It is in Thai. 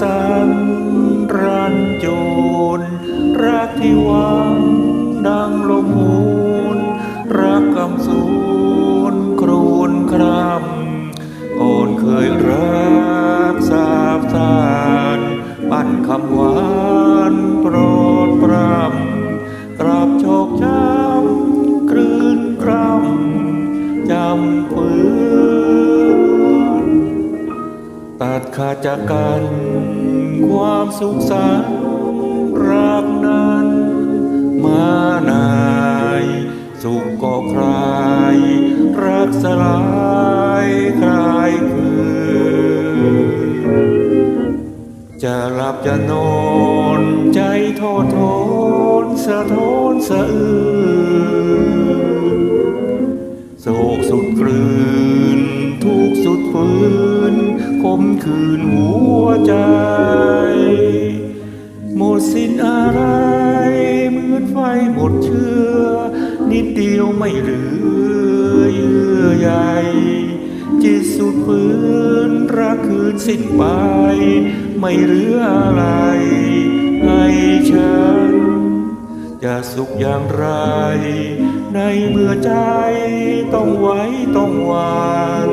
สังรันโจรรักที่หวังดังลมหูนรักคำสูนครูนครำโอนเคยรักสาบสานปั้นคำหวานโปรดปรำกราบโชคช้ำกลืนกรำจำฝืน ตัดขาดจากกัน ความสุขสันต์รักนั้น มานายสุขก็คลาย รักสลายคลายคืนจะหลับจะนอนใจโทษทนสะท้อนสะอื้นโศกสุดกลืน กสุดฝืนคมคืนหัวใจ หมดสิ้นอะไรเหมือนไฟหมดเชื้อ นิดเดียวไม่เหลือเยื่อใยจิตสุดฝืนรักคืนสิ้นไป ไม่เหลืออะไรให้ฉัน จะสุขอย่างไร ในเมื่อใจต้องไว้ต้องหวาน